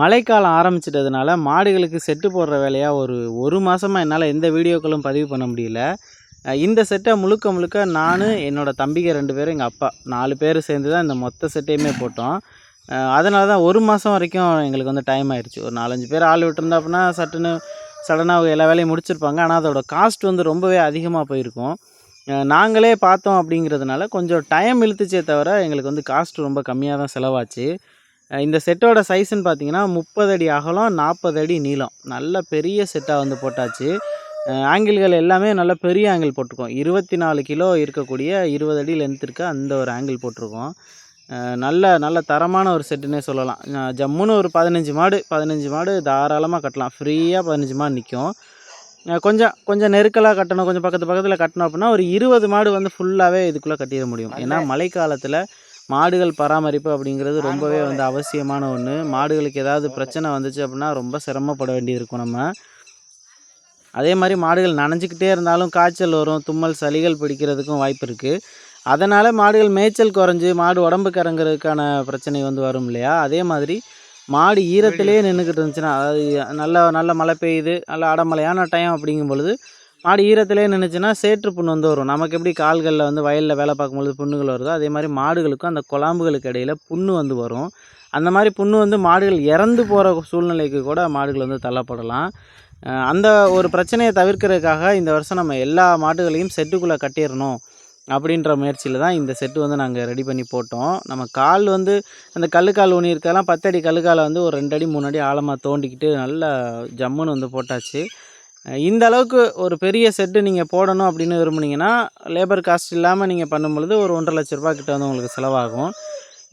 மழைக்காலம் ஆரம்பிச்சிட்டதுனால மாடுகளுக்கு செட்டு போடுற வேலையாக ஒரு ஒரு மாதமாக என்னால் எந்த வீடியோக்களும் பதிவு பண்ண முடியல. இந்த செட்டை முழுக்க முழுக்க நான் என்னோடய தம்பிங்க ரெண்டு பேரும் எங்கள் அப்பா நாலு பேர் சேர்ந்து தான் இந்த மொத்த செட்டையுமே போட்டோம். அதனால தான் ஒரு மாதம் வரைக்கும் எங்களுக்கு வந்து டைம் ஆயிடுச்சு ஒரு நாலஞ்சு பேர் ஆள் விட்டுருந்தா அப்படின்னா சட்டுன்னு சடனாக எல்லா வேலையும் முடிச்சிருப்பாங்க. ஆனால் அதோட காஸ்ட் வந்து ரொம்பவே அதிகமாக போயிருக்கும். நாங்களே பார்த்தோம் அப்படிங்கிறதுனால கொஞ்சம் டைம் இழுத்துச்சே தவிர எங்களுக்கு வந்து காஸ்ட் ரொம்ப கம்மியாக தான் செலவாச்சு. இந்த செட்டோட சைஸ்ன்னு பார்த்தீங்கன்னா முப்பது அடி அகலம் நாற்பது அடி நீளம். நல்ல பெரிய செட்டாக வந்து போட்டாச்சு. ஆங்கிள்கள் எல்லாமே நல்ல பெரிய ஆங்கிள் போட்டிருக்கோம். இருபத்தி நாலு கிலோ இருக்கக்கூடிய இருபது அடி லென்த் இருக்க அந்த ஒரு ஆங்கிள் போட்டிருக்கோம். நல்ல நல்ல தரமான ஒரு செட்டுன்னே சொல்லலாம். ஜம்முன்னு ஒரு பதினஞ்சு மாடு பதினஞ்சு மாடு தாராளமாக கட்டலாம். ஃப்ரீயாக பதினஞ்சு மாடு நிற்கும் கொஞ்சம் கொஞ்சம் நெருக்கலாக கட்டணும். கொஞ்சம் பக்கத்து பக்கத்தில் கட்டணும் அப்படின்னா ஒரு இருபது மாடு வந்து ஃபுல்லாகவே இதுக்குள்ளே கட்டிட முடியும். ஏன்னா மழைக்காலத்தில் மாடுகள் பராமரிப்பு அப்படிங்கிறது ரொம்பவே வந்து அவசியமான ஒன்று மாடுகளுக்கு ஏதாவது பிரச்சனை வந்துச்சு அப்படின்னா ரொம்ப சிரமப்பட வேண்டியது இருக்கும் நம்ம. அதே மாதிரி மாடுகள் நனைஞ்சிக்கிட்டே இருந்தாலும் காய்ச்சல் வரும் தும்மல் சளிகள் பிடிக்கிறதுக்கும் வாய்ப்பு இருக்குது அதனால் மாடுகள் மேய்ச்சல் குறைஞ்சி மாடு உடம்புக்கு இறங்குறதுக்கான பிரச்சனை வந்து வரும் இல்லையா? அதே மாதிரி மாடு ஈரத்திலே நின்றுக்கிட்டு இருந்துச்சுன்னா அதாவது நல்ல நல்ல மழை பெய்யுது நல்ல அடமழையான டைம் அப்படிங்கும் பொழுது மாடு ஈரத்திலே நின்றுச்சுன்னா சேற்று புண்ணு வந்து வரும். நமக்கு எப்படி கால்களில் வந்து வயலில் வேலை பார்க்கும்பொழுது புண்ணுகள் வருதோ அதே மாதிரி மாடுகளுக்கும் அந்த குழாம்புகளுக்கு இடையில் புண்ணு வந்து வரும். அந்த மாதிரி புண்ணு வந்து மாடுகள் இறந்து போகிற சூழ்நிலைக்கு கூட மாடுகள் வந்து தள்ளப்படலாம். அந்த ஒரு பிரச்சனையை தவிர்க்கிறதுக்காக இந்த வருஷம் நம்ம எல்லா மாடுகளையும் செட்டுக்குள்ளே கட்டிடணும் அப்படின்ற முயற்சியில் தான் இந்த செட்டு வந்து நாங்கள் ரெடி பண்ணி போட்டோம். நம்ம கால் வந்து அந்த கல்லுக்கால் ஊனி இருக்கலாம் பத்தடி கல்லுக்காலை வந்து ஒரு ரெண்டு அடி மூணு அடி ஆழமாக தோண்டிக்கிட்டு நல்லா ஜம்முன்னு வந்து போட்டாச்சு. இந்த அளவுக்கு ஒரு பெரிய செட்டு நீங்கள் போடணும் அப்படின்னு விரும்புனீங்கன்னா லேபர் காஸ்ட் இல்லாமல் நீங்கள் பண்ணும் பொழுது ஒரு ஒன்றரை லட்ச ரூபா கிட்ட வந்து உங்களுக்கு செலவாகும்.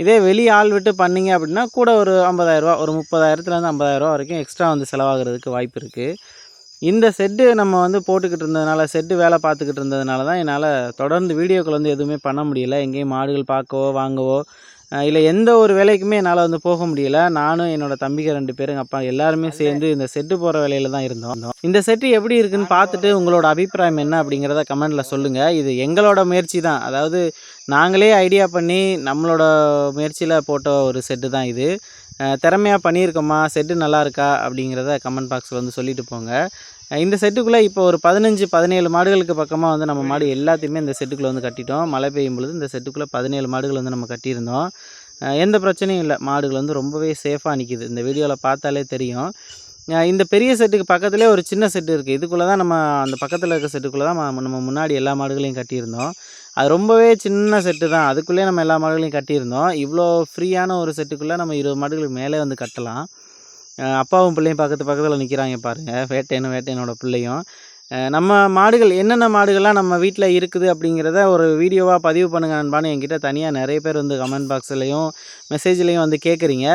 இதே வெளியே ஆள் விட்டு பண்ணீங்க அப்படின்னா கூட ஒரு ஐம்பதாயிரரூபா ஒரு முப்பதாயிரத்துலேருந்து ஐம்பதாயிரரூபா வரைக்கும் எக்ஸ்ட்ரா வந்து செலவாகிறதுக்கு வாய்ப்பு இருக்குது இந்த செட்டு நம்ம வந்து போட்டுக்கிட்டு இருந்ததுனால செட்டு வேலை பார்த்துக்கிட்டு இருந்ததுனால தான் என்னால் தொடர்ந்து வீடியோக்கள் வந்து எதுவுமே பண்ண முடியல. எங்கேயும் மாடுகள் பார்க்கவோ வாங்கவோ இல்லை எந்த ஒரு வேலைக்குமே என்னால் வந்து போக முடியல. நானும் என்னோட தம்பிங்க ரெண்டு பேரும் அப்பா எல்லாருமே சேர்ந்து இந்த செட்டு போகிற வேலையில் தான் இருந்தோம். இந்த செட்டு எப்படி இருக்குன்னு பார்த்துட்டு உங்களோட அபிப்பிராயம் என்ன அப்படிங்கிறத கமெண்டில் சொல்லுங்கள் இது எங்களோட முயற்சி தான். அதாவது நாங்களே ஐடியா பண்ணி நம்மளோட முயற்சியில் போட்ட ஒரு செட்டு தான் இது. திறமையாக பண்ணியிருக்கோமா? செட்டு நல்லா இருக்கா? அப்படிங்கிறத கமெண்ட் பாக்ஸில் வந்து சொல்லிட்டு போங்க. இந்த செட்டுக்குள்ளே இப்போ ஒரு பதினஞ்சு பதினேழு மாடுகளுக்கு பக்கமாக வந்து நம்ம மாடு எல்லாத்தையுமே இந்த செட்டுக்குள்ளே வந்து கட்டிட்டோம். மழை பெய்யும் பொழுது இந்த செட்டுக்குள்ளே பதினேழு மாடுகள் வந்து நம்ம கட்டியிருந்தோம். எந்த பிரச்சனையும் இல்லை. மாடுகள் வந்து ரொம்பவே சேஃபாக நிற்கிது இந்த வீடியோவில் பார்த்தாலே தெரியும். இந்த பெரிய செட்டுக்கு பக்கத்துலேயே ஒரு சின்ன செட்டு இருக்குது இதுக்குள்ளே தான் நம்ம அந்த பக்கத்தில் இருக்க செட்டுக்குள்ளே தான் நம்ம முன்னாடி எல்லா மாடுகளையும் கட்டியிருந்தோம். அது ரொம்பவே சின்ன செட்டு தான். அதுக்குள்ளேயே நம்ம எல்லா மாடுகளையும் கட்டியிருந்தோம். இவ்வளோ ஃப்ரீயான ஒரு செட்டுக்குள்ளே நம்ம இருபது மாடுகளுக்கு மேலே வந்து கட்டலாம். அப்பாவும் பிள்ளையும் பக்கத்து பக்கத்தில் நிற்கிறாங்க பாருங்கள் வேட்டையனும் வேட்டையனோட பிள்ளையும். நம்ம மாடுகள் என்னென்ன மாடுகள்லாம் நம்ம வீட்டில் இருக்குது அப்படிங்கிறத ஒரு வீடியோவாக பதிவு பண்ணுங்க நண்பானு என்கிட்ட தனியாக நிறைய பேர் வந்து கமெண்ட் பாக்ஸ்லேயும் மெசேஜ்லேயும் வந்து கேட்குறீங்க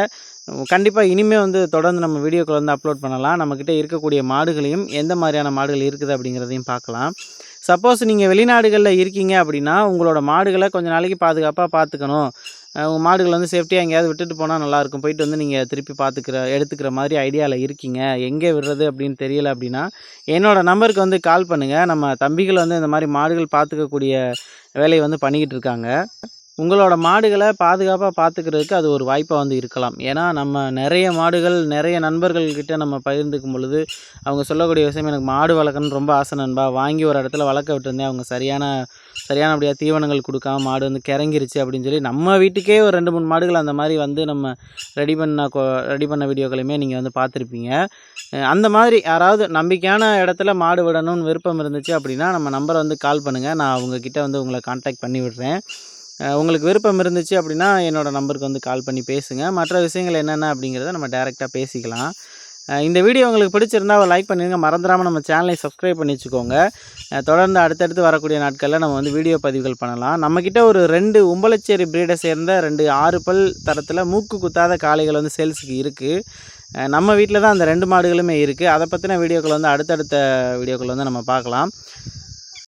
கண்டிப்பாக இனிமேல் வந்து தொடர்ந்து நம்ம வீடியோக்கள் வந்து அப்லோட் பண்ணலாம். நம்மக்கிட்ட இருக்கக்கூடிய மாடுகளையும் எந்த மாதிரியான மாடுகள் இருக்குது அப்படிங்கிறதையும் பார்க்கலாம். சப்போஸ் நீங்கள் வெளிநாடுகளில் இருக்கீங்க அப்படின்னா உங்களோட மாடுகளை கொஞ்சம் நாளைக்கு பாதுகாப்பாக பார்த்துக்கணும் உங்கள் மாடுகளை வந்து சேஃப்டியாக எங்கேயாவது விட்டுட்டு போனால் நல்லாயிருக்கும். போயிட்டு வந்து நீங்கள் திருப்பி பார்த்துக்கிற எடுத்துக்கிற மாதிரி ஐடியாவில் இருக்கீங்க. எங்கே விடுறது அப்படின்னு தெரியல அப்படின்னா என்னோடய நம்பருக்கு வந்து கால் பண்ணுங்கள் நம்ம தம்பிகள் வந்து இந்த மாதிரி மாடுகள் பார்த்துக்கக்கூடிய வேலையை வந்து பண்ணிக்கிட்டு இருக்காங்க. உங்களோட மாடுகளை பாதுகாப்பாக பார்த்துக்கிறதுக்கு அது ஒரு வாய்ப்பாக வந்து இருக்கலாம். ஏன்னா நம்ம நிறைய மாடுகள் நிறைய நண்பர்கள்கிட்ட நம்ம பகிர்ந்துக்கும் பொழுது அவங்க சொல்லக்கூடிய விஷயம் எனக்கு மாடு வளர்க்கணும்னு ரொம்ப ஆசை நண்பா. வாங்கி ஒரு இடத்துல வளர்க்க விட்டுருந்தேன். அவங்க சரியான சரியானபடியாக தீவனங்கள் கொடுக்காம மாடு வந்து கிறங்கிருச்சு அப்படின்னு சொல்லி நம்ம வீட்டுக்கே ஒரு ரெண்டு மூணு மாடுகள் அந்த மாதிரி வந்து நம்ம ரெடி பண்ண ரெடி பண்ண வீடியோக்களையுமே நீங்கள் வந்து பார்த்துருப்பீங்க அந்த மாதிரி யாராவது நம்பிக்கையான இடத்துல மாடு விடணும்னு விருப்பம் இருந்துச்சு அப்படின்னா நம்ம நம்பரை வந்து கால் பண்ணுங்கள் நான் அவங்கக்கிட்ட வந்து உங்களை காண்டாக்ட் பண்ணி விடுறேன். உங்களுக்கு விருப்பம் இருந்துச்சு அப்படின்னா என்னோடய நம்பருக்கு வந்து கால் பண்ணி பேசுங்கள் மற்ற விஷயங்கள் என்னென்ன அப்படிங்கிறத நம்ம டேரெக்டாக பேசிக்கலாம். இந்த வீடியோ உங்களுக்கு பிடிச்சிருந்தா ஒரு லைக் பண்ணிடுங்க மறந்துடாமல் நம்ம சேனலை சப்ஸ்கிரைப் பண்ணி வச்சுக்கோங்க. தொடர்ந்து அடுத்தடுத்து வரக்கூடிய நாட்களில் நம்ம வந்து வீடியோ பதிவுகள் பண்ணலாம். நம்மக்கிட்ட ஒரு ரெண்டு உம்பளச்சேரி பிரீடை சேர்ந்த ரெண்டு ஆறு பல் தரத்தில் மூக்கு குத்தாத காளைகள் வந்து சேல்ஸுக்கு இருக்குது நம்ம வீட்டில் தான் அந்த ரெண்டு மாடுகளுமே இருக்குது அதை பற்றின வீடியோக்கள் வந்து அடுத்தடுத்த வீடியோக்கள் வந்து நம்ம பார்க்கலாம்.